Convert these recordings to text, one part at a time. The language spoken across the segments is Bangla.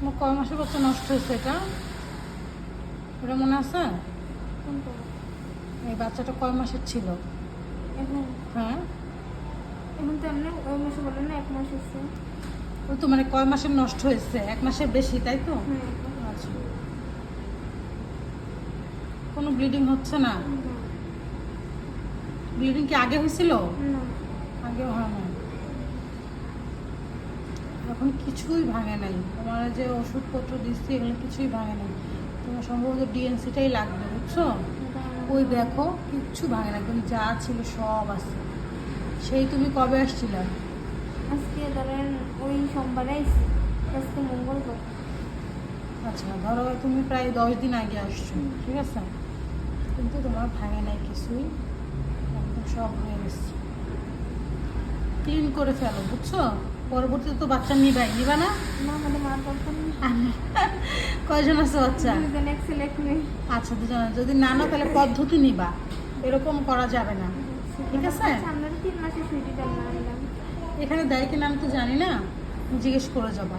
তোমার কয় মাসের বাচ্চা নষ্ট হয়েছে এটা? এটা মনে আছে? এই বাচ্চাটা কয় মাসের ছিল? হ্যাঁ? এখন তো এমনি ওই মাসে বলে না এক মাস হচ্ছে ও তো মানে কয় মাসের নষ্ট হয়েছে? এক মাসের বেশি তাই তো? হ্যাঁ। আচ্ছা। কোনো ব্লিডিং হচ্ছে না? ব্লিডিং কি আগে হয়েছিল? না। আগে হয় না এখন কিছুই ভাঙে নাই। তোমার যে ওষুধপত্র দিচ্ছি এগুলো কিছুই ভাঙে নাই। তোমার সম্ভবত ডিএনসিটাই লাগবে বুঝছ? ওই দেখো কিচ্ছু ভাঙে না একদম যা ছিল সব আছে। সেই তুমি কবে আসছিলা? আজকে ধরেন ওই সোমবারে আজকে মঙ্গলবার। আচ্ছা ধরো তুমি প্রায় দশ দিন আগে আসছো ঠিক আছে? কিন্তু তোমার ভাঙে নাই কিছুই একদম সব হয়ে গেছে। ক্লিন করে ফেলো বুঝছ? পরবর্তীতে তো বাচ্চা নিবাই নিবা না? না আমাদের মার দরকার নেই। কয়জন আছে বাচ্চা? আচ্ছা দুজন যদি না না তাহলে পদ্ধতি নিবা। এরকম করা যাবে না। ঠিক আছে। দিলাম এখানে দেয় কিনা আমি তো জানি না। জিজ্ঞেস করে যাবা।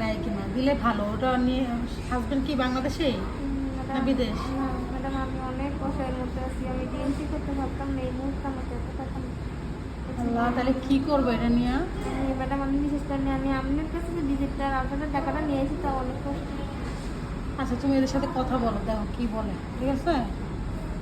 নেয় কিনা দিলে ভালো। ওটা নিয়ে হাজবেন্ড কি বাংলাদেশেই না বিদেশ? ম্যাডাম আমি অনেক বছরের মধ্যে আছি। আমি ডিএনসি করতে পারতাম না এই মুহূর্তে আমার যেতে পারতাম। আল্লাহ তাহলে কি করব এটা নিয়ে? ম্যাডাম আমি আপনার কাছে যে ভিজিটটা আপনাদের টাকাটা নিয়েছি তা অনেক কষ্ট। আচ্ছা তুমি এদের সাথে কথা বলো, দেখো কি বলে, ঠিক আছে?